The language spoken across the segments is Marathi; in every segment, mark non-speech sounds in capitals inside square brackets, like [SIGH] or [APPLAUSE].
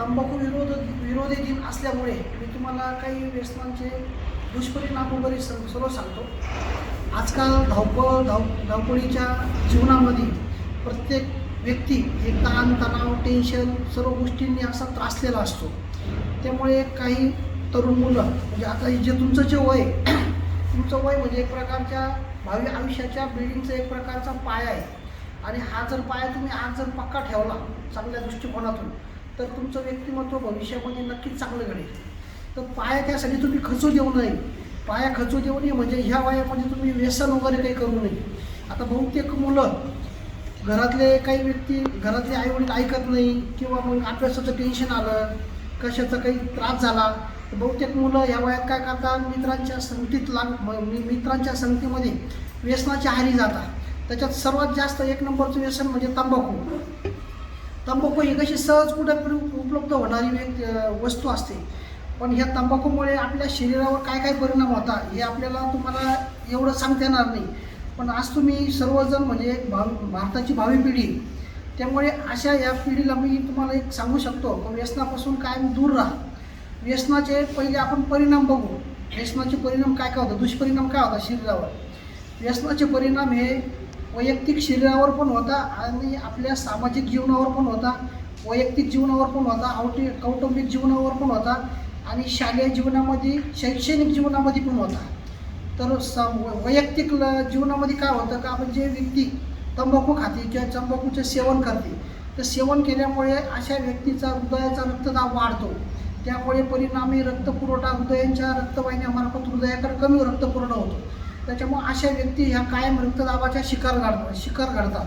तंबाखू विरोध विरोधी दिन असल्यामुळे मी तुम्हाला काही व्यसनांचे दुष्परिणाम वगैरे स सर्व सांगतो. आजकाल धावपळ धाव धावपळीच्या जीवनामध्ये प्रत्येक व्यक्ती हे ताण तणाव टेन्शन सर्व गोष्टींनी असा त्रासलेला असतो. त्यामुळे काही तरुण मुलं म्हणजे आता हे जे तुमचं जे वय [CLEARS THROAT] तुमचं वय म्हणजे एक प्रकारच्या भावी आयुष्याच्या बिल्डिंगचा एक प्रकारचा पाया आहे. आणि हा जर पाया तुम्ही आज जर पक्का ठेवला चांगल्या दृष्टिकोनातून तर तुमचं व्यक्तिमत्व भविष्यामध्ये नक्कीच चांगलं घडेल. तर पाया त्यासाठी तुम्ही खचू देऊ नये. पाया खचू देऊ नये म्हणजे ह्या वयामध्ये तुम्ही व्यसन वगैरे काही करू नये. आता बहुतेक मुलं घरातले काही व्यक्ती घरातले आईवडील ऐकत नाही किंवा मग अभ्यासाचं टेन्शन आलं कशाचा काही त्रास झाला तर बहुतेक मुलं ह्या वयात काय करतात? मित्रांच्या संगतीत लाग म- मित्रांच्या संगतीमध्ये व्यसनाच्या हारी जातात. त्याच्यात सर्वात जास्त एक नंबरचं व्यसन म्हणजे तंबाखू. तंबाखू ही कशी सहज कुठे उपलब्ध होणारी एक वस्तू असते. पण ह्या तंबाखूमुळे आपल्या शरीरावर काय काय परिणाम होतात हे आपल्याला तुम्हाला एवढं सांगता येणार नाही. पण आज तुम्ही सर्वजण म्हणजे भा भारताची भावी पिढी त्यामुळे अशा या पिढीला मी तुम्हाला एक सांगू शकतो की व्यसनापासून कायम दूर राहा. व्यसनाचे पहिले आपण परिणाम बघू. व्यसनाचे परिणाम काय काय होतात दुष्परिणाम काय होतात शरीरावर? व्यसनाचे परिणाम हे वैयक्तिक शरीरावर पण होता आणि आपल्या सामाजिक जीवनावर पण होता. वैयक्तिक जीवनावर पण होता औटी कौटुंबिक जीवनावर पण होता आणि शालेय जीवनामध्ये शैक्षणिक जीवनामध्ये पण होता. तर स वैयक्तिक ल- जीवनामध्ये काय होतं का आपण जे व्यक्ती तंबाखू खाते किंवा तंबाखूचं सेवन करते. तर सेवन केल्यामुळे अशा व्यक्तीचा हृदयाचा रक्तदाब वाढतो. त्यामुळे परिणामी रक्तपुरवठा हृदयांच्या रक्तवाहिन्यामार्फत हृदयाकडे कमी रक्तपुरवठा होतो. त्याच्यामुळे अशा व्यक्ती ह्या कायम रक्तदाबाच्या शिकार घडतात शिकार घडतात.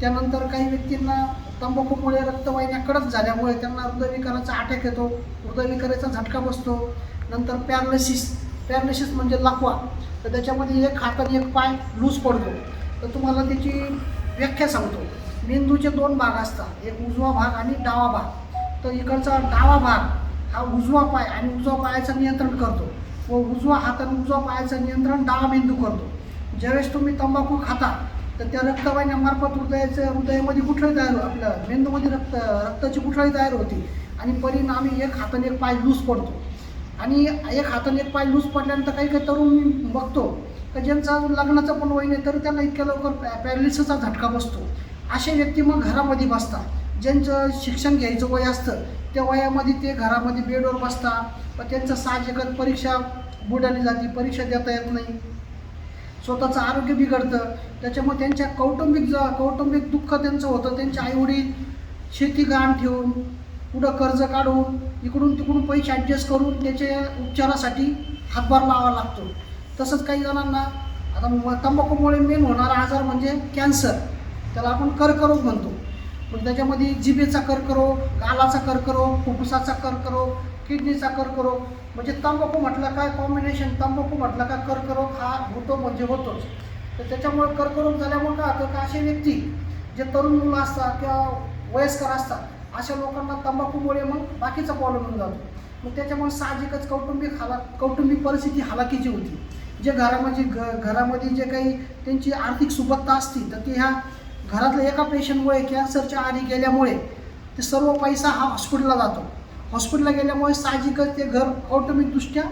त्यानंतर काही व्यक्तींना तंबाखूमुळे रक्तवाहिन्या कडक झाल्यामुळे त्यांना हृदयविकाराचा अटॅक येतो. हृदयविकाराचा झटका बसतो. नंतर पॅरालिसिस पॅरालिसिस म्हणजे लकवा. तर त्याच्यामध्ये एक हातात एक पाय लूज पडतो. तर तुम्हाला त्याची व्याख्या सांगतो. मेंदूचे दोन भाग असतात. एक उजवा भाग आणि डावा भाग. तर इकडचा डावा भाग हा उजवा पाय आणि उजवा पायाचं नियंत्रण करतो. व उजवा हात आणि उजवा पायाचं नियंत्रण डावा मेंदू करतो. ज्यावेळेस तुम्ही तंबाखू खाता तर त्या रक्तवाहिन्यामार्फत हृदयाचं हृदयामध्ये गुठळी तयार हो मेंदूमध्ये रक्त रक्ताची गुठळी तयार होते. आणि परिणामी एक हाताने एक पाय लूज पडतो. आणि एक हाताने एक पाय लूज पडल्यानंतर काही काही तरुण मी बघतो का ज्यांचा अजून लग्नाचं पण वय नाही तरी त्यांना इतक्या लवकर पॅ पॅरालिसिसचा झटका बसतो. असे व्यक्ती मग घरामध्ये बसतात. ज्यांचं शिक्षण घ्यायचं वय असतं त्या वयामध्ये ते घरामध्ये बेडवर बसतात. व त्यांचं साहजिकच परीक्षा बुडाली जाते परीक्षा देता येत नाही. स्वतःचं आरोग्य बिघडतं. त्याच्यामुळे त्यांच्या कौटुंबिक ज कौटुंबिक दुःख त्यांचं होतं. त्यांचे आईवडील शेती गहाण ठेवून पुढं कर्ज काढून इकडून तिकडून पैसे ॲडजस्ट करून त्याच्या उपचारासाठी हातभार लावा लागतो. तसंच काही जणांना आता तंबाखूमुळे मेन होणारा आजार म्हणजे कॅन्सर त्याला आपण कर्करोग म्हणतो. पण त्याच्यामध्ये जिभेचा कर्करोग गालाचा कर्करोग फुफ्फुसाचा कर्करोग किडनीचा कर्करोग म्हणजे तंबाखू म्हटलं काय कॉम्बिनेशन तंबाखू म्हटलं का कर्करोग हा होतो म्हणजे होतोच. तर त्याच्यामुळे कर्करोग झाल्यामुळे काय होतं का असे व्यक्ती जे तरुण मुलं असतात किंवा वयस्कर असतात अशा लोकांना तंबाखूमुळे मग बाकीचा प्रॉब्लेम होऊन जातो. मग त्याच्यामुळे साहजिकच कौटुंबिक हाला कौटुंबिक परिस्थिती हालाकीची होती. जे घरामध्ये घ घरामध्ये जे काही त्यांची आर्थिक सुबत्ता असती तर ती ह्या घरातल्या एका पेशंटमुळे कॅन्सरच्या आधी गेल्यामुळे ते सर्व पैसा हा हॉस्पिटलला जातो. हॉस्पिटलला गेल्यामुळे साहजिकच ते घर कौटुंबिकदृष्ट्या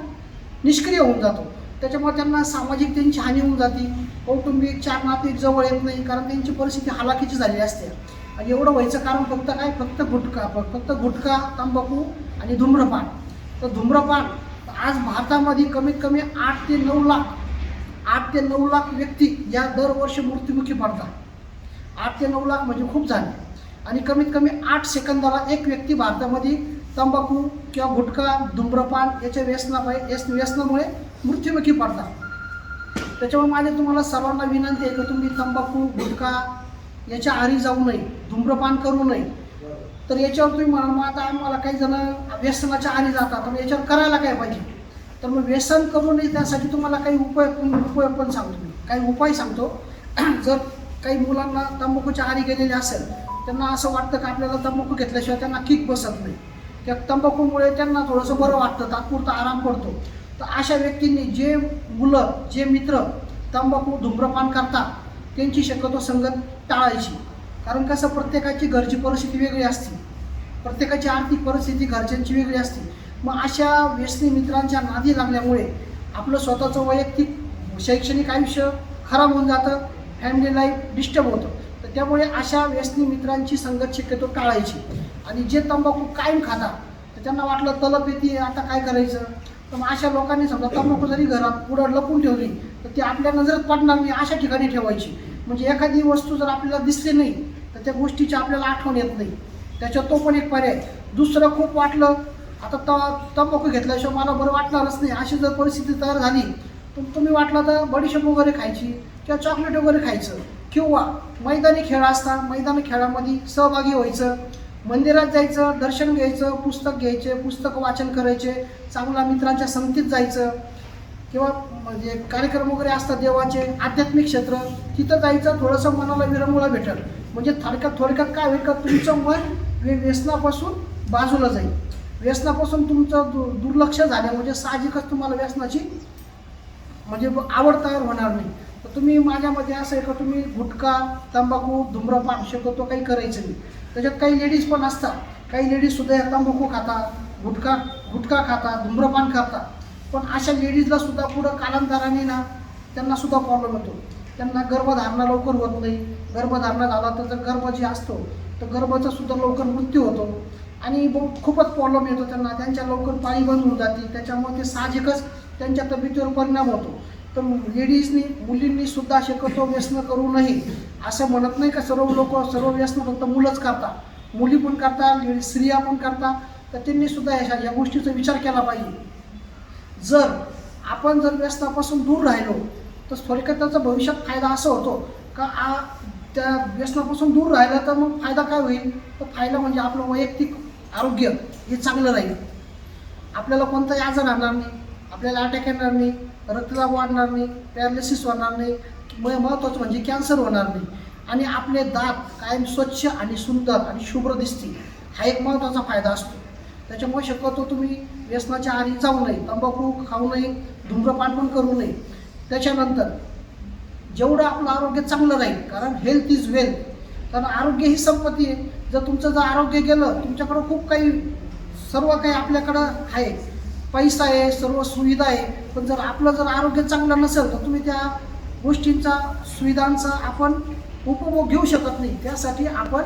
निष्क्रिय होऊन जातो. त्याच्यामुळे त्यांना सामाजिक त्यांची हानी होऊन जाते. कौटुंबिक चार नाते जवळ येत नाही कारण त्यांची परिस्थिती हालाकीची झालेली असते. आणि एवढं व्हायचं कारण फक्त काय? फक्त गुटखा फक्त गुटखा तंबाखू आणि धूम्रपान. तर धूम्रपान आज भारतामध्ये कमीत कमी आठ ते नऊ लाख आठ ते नऊ लाख व्यक्ती या दरवर्षी मृत्युमुखी पडतात. आठ ते नऊ लाख म्हणजे खूप झाले. आणि कमीत कमी आठ सेकंदाला एक व्यक्ती भारतामध्ये तंबाखू किंवा गुटखा धूम्रपान याच्या व्यसनापायी व्यस व्यसनामुळे मृत्युमुखी पडतात. त्याच्यामुळे माझी तुम्हाला सर्वांना विनंती आहे की तुम्ही तंबाखू गुटखा याच्या आरी जाऊ नये धूम्रपान करू नये. तर याच्यावर तुम्ही म्हणा मग आता आम्हाला काही जण व्यसनाच्या आरी जातात मग याच्यावर करायला काय पाहिजे? तर मग व्यसन करू नये त्यासाठी तुम्हाला काही उपाय उपाय पण सांगतो मी. काही उपाय सांगतो. [CLEARS THROAT] जर काही मुलांना तंबाखूच्या आरी गेलेले असेल त्यांना असं वाटतं की आपल्याला तंबाखू घेतल्याशिवाय त्यांना किक बसत नाही. त्या तंबाखूमुळे त्यांना थोडंसं बरं वाटतं तात्पुरता आराम पडतो तर अशा व्यक्तींनी जे मुलं जे मित्र तंबाखू धूम्रपान करतात त्यांची शक्यतो संगत टाळायची. कारण कसं प्रत्येकाची घरची परिस्थिती वेगळी असते. प्रत्येकाची आर्थिक परिस्थिती घरच्यांची वेगळी असते. मग अशा व्यसनी मित्रांच्या नादी लागल्यामुळे आपलं स्वतःचं वैयक्तिक शैक्षणिक आयुष्य खराब होऊन जातं. फॅमिली लाईफ डिस्टर्ब होतं. तर त्यामुळे अशा व्यसनी मित्रांची संगत शक्यतो टाळायची. आणि जे तंबाखू कायम खाता तर त्यांना वाटलं तलप येते आता काय करायचं? तर मग अशा लोकांनी समजा तंबाखू जरी घरात पुढं लपून ठेवली तर ती आपल्या नजरेत पडणार नाही अशा ठिकाणी ठेवायची. म्हणजे एखादी वस्तू जर आपल्याला दिसली नाही तर त्या गोष्टीची आपल्याला आठवण येत नाही. त्याच्यात तो पण एक पर्याय. दुसरं खूप वाटलं आता त तंबाखू घेतल्याशिवाय मला बरं वाटणारच नाही. अशी जर परिस्थिती तयार झाली तर तुम्ही वाटलं तर बडीशेप वगैरे खायची किंवा चॉकलेट वगैरे खायचं किंवा मैदानी खेळ असता मैदानी खेळामध्ये सहभागी व्हायचं मंदिरात जायचं दर्शन घ्यायचं पुस्तक घ्यायचे पुस्तक वाचन करायचे चांगल्या मित्रांच्या संगतीत जायचं किंवा म्हणजे कार्यक्रम वगैरे असतात देवाचे आध्यात्मिक क्षेत्र तिथं जायचं थोडंसं मनाला विरंगुळा भेटेल. म्हणजे थोडक्यात थोडक्यात काय होईल का तुमचं मन व्यसनापासून बाजूला जाईल. व्यसनापासून तुमचं दु दुर्लक्ष झालं म्हणजे साहजिकच तुम्हाला व्यसनाची म्हणजे आवड तयार होणार नाही. तर तुम्ही माझ्यामध्ये असं आहे का तुम्ही गुटखा तंबाखू धुम्रपान शक्यतो काही करायचं नाही. त्याच्यात काही लेडीज पण असतात. काही लेडीजसुद्धा या तंबाखू खातात गुटखा गुटखा खातात धुम्रपान खातात पण अशा लेडीजला सुद्धा पुढं कालांतराने ना त्यांना सुद्धा प्रॉब्लेम होतो. त्यांना गर्भधारणा लवकर होत नाही. गर्भधारणा झाला तर जर गर्भ जे असतो तर गर्भाचा सुद्धा लवकर मृत्यू होतो. आणि खूपच प्रॉब्लेम येतो त्यांना. त्यांच्या लवकर पाळी बंद होऊन जाते. त्याच्यामुळे ते साहजिकच त्यांच्या तब्येतीवर परिणाम होतो. तर लेडीजनी मुलींनी सुद्धा शक्यतो व्यसन करू नये असं म्हणत नाही का सर्व लोक सर्व व्यसन फक्त मुलंच करतात. मुली पण करतात लेडीज स्त्रिया पण करतात. तर त्यांनी सुद्धा या या गोष्टीचा विचार केला पाहिजे. जर आपण जर व्यसनापासून दूर राहिलो तर थोडक्यात त्याचा भविष्यात फायदा असा होतो का आ त्या व्यसनापासून दूर राहिला तर मग फायदा काय होईल? तर फायदा म्हणजे आपलं वैयक्तिक आरोग्य हे चांगलं राहील. आपल्याला कोणताही आजार राहणार नाही. आपल्याला अटॅक येणार नाही रक्तदाब वाढणार नाही पॅरालिसिस होणार नाही महत्त्वाचं म्हणजे कॅन्सर होणार नाही. आणि आपले दात कायम स्वच्छ आणि सुंदर आणि शुभ्र दिसतील हा एक महत्त्वाचा फायदा असतो. त्याच्यामुळे शक्यतो तुम्ही व्यसनाच्या आधी जाऊ नये तंबाखू खाऊ नये धूम्रपान पण करू नये. त्याच्यानंतर जेवढं आपलं आरोग्य चांगलं राहील कारण हेल्थ इज वेल्थ कारण आरोग्य ही संपत्ती आहे. जर तुमचं जर आरोग्य गेलं तुमच्याकडं खूप काही सर्व काही आपल्याकडं आहे. पैसा आहे सर्व सुविधा आहे. पण जर आपलं जर आरोग्य चांगलं नसेल तर तुम्ही त्या गोष्टींचा सुविधांचा आपण उपभोग घेऊ शकत नाही. त्यासाठी आपण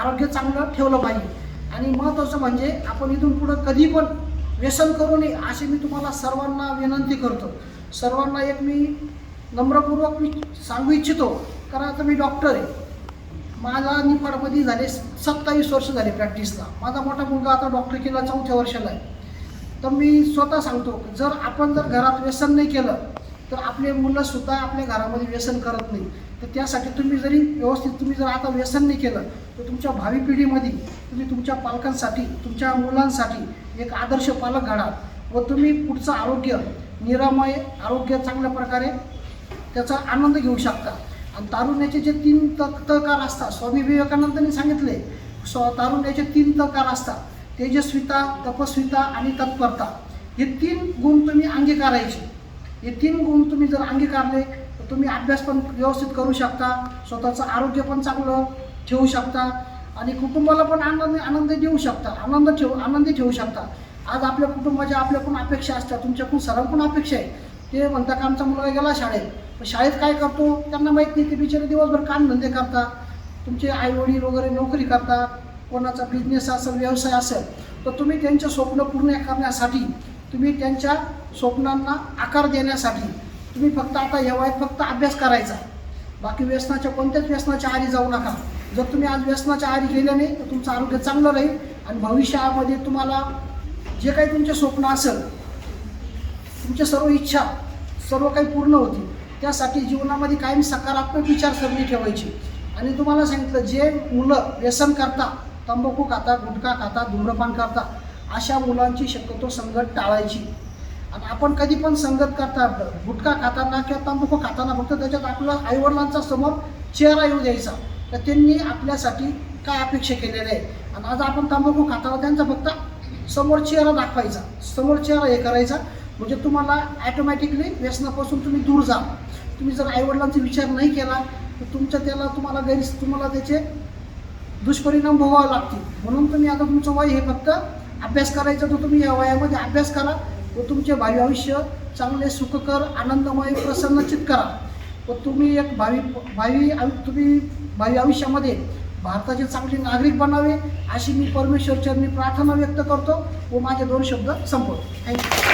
आरोग्य चांगलं ठेवलं पाहिजे. आणि महत्त्वाचं म्हणजे आपण इथून पुढं कधी पण व्यसन करू नये अशी मी तुम्हाला सर्वांना विनंती करतो. सर्वांना एक मी नम्रपूर्वक मी सांगू इच्छितो कारण आता मी डॉक्टर आहे. माझा निफाडमध्ये झाले सत्तावीस वर्ष झाले प्रॅक्टिसला माझा मोठा मुलगा आता डॉक्टर केला चौथ्या वर्षाला आहे. तर मी स्वतः सांगतो जर आपण जर घरात व्यसन नाही केलं तर आपले मुलंसुद्धा आपल्या घरामध्ये व्यसन करत नाही. तर त्यासाठी तुम्ही जरी व्यवस्थित तुम्ही जर आता व्यसन नाही केलं तर तुमच्या भावी पिढीमध्ये तुम्ही तुमच्या पालकांसाठी तुमच्या मुलांसाठी एक आदर्श पालक घडा व तुम्ही पुढचं आरोग्य निरामय आरोग्य चांगल्या प्रकारे त्याचा आनंद घेऊ शकता. आणि तारुण्याचे जे तीन तक तकार असतात स्वामी विवेकानंदांनी सांगितले स्व तारुण्याचे तीन तकार असतात. तेजस्विता तपस्विता आणि तत्परता. हे तीन गुण तुम्ही अंगीकारायचे. हे तीन गुण तुम्ही जर अंगीकारले तर तुम्ही अभ्यास पण व्यवस्थित करू शकता. स्वतःचं आरोग्य पण चांगलं ठेवू शकता. आणि कुटुंबाला पण आनंद आनंद देऊ शकता. आनंद ठेवू आनंदी ठेवू शकता. आज आपल्या कुटुंबाच्या आपल्याकडून अपेक्षा असतात. तुमच्याकडून सर्वांकडून अपेक्षा आहे ते म्हणतात का आमचा मुलगा गेला शाळेत? पण शाळेत काय करतो? त्यांना माहीत नाही. ते बिचारे दिवसभर कामधंदे करतात. तुमचे आईवडील वगैरे नोकरी करतात. कोणाचा बिझनेस असेल व्यवसाय असेल तर तुम्ही त्यांचे स्वप्न पूर्ण करण्यासाठी तुम्ही त्यांच्या स्वप्नांना आकार देण्यासाठी तुम्ही फक्त आता या वयात फक्त अभ्यास करायचा. बाकी व्यसनाच्या कोणत्याच व्यसनाच्या आरी जाऊ नका. जर तुम्ही आज व्यसनाच्या आरी गेल्याने नाही तर तुमचं आरोग्य चांगलं राहील आणि भविष्यामध्ये तुम्हाला जे काही तुमचे स्वप्न असेल तुमच्या सर्व इच्छा सर्व काही पूर्ण होतील. त्यासाठी जीवनामध्ये कायम सकारात्मक विचारसरणी ठेवायची. आणि तुम्हाला सांगितलं जे मुलं व्यसन करतात तंबाखू खातात गुटखा खातात धूम्रपान करता अशा मुलांची शक्यतो संगत टाळायची. आणि आपण कधी पण संगत करता गुटखा खाताना किंवा तंबाखू खाताना फक्त त्याच्यात आपला आईवडिलांचा समोर चेहरा येऊ द्यायचा. तर त्यांनी आपल्यासाठी काय अपेक्षा केलेल्या आहे आणि आज आपण तंबाखू खाताना त्यांचा फक्त समोर चेहरा दाखवायचा. समोर चेहरा हे करायचा. म्हणजे तुम्हाला ॲटोमॅटिकली व्यसनापासून तुम्ही दूर जा. तुम्ही जर आईवडिलांचा विचार नाही केला तर तुमच्या त्याला तुम्हाला गैर तुम्हाला त्याचे दुष्परिणाम भोगावे लागतील. म्हणून तुम्ही आता तुमचं वय हे फक्त अभ्यास करायचं तर तुम्ही या वयामध्ये अभ्यास करा व तुमचे भावी आयुष्य चांगले सुखकर आनंदमय प्रसन्नचित करा. व तुम्ही एक भावी भावी आयु- तुम्ही भावी आयुष्यामध्ये भारताचे चांगले नागरिक बनावे अशी मी परमेश्वरचरणी प्रार्थना व्यक्त करतो व माझे दोन शब्द संपवतो. थँक्यू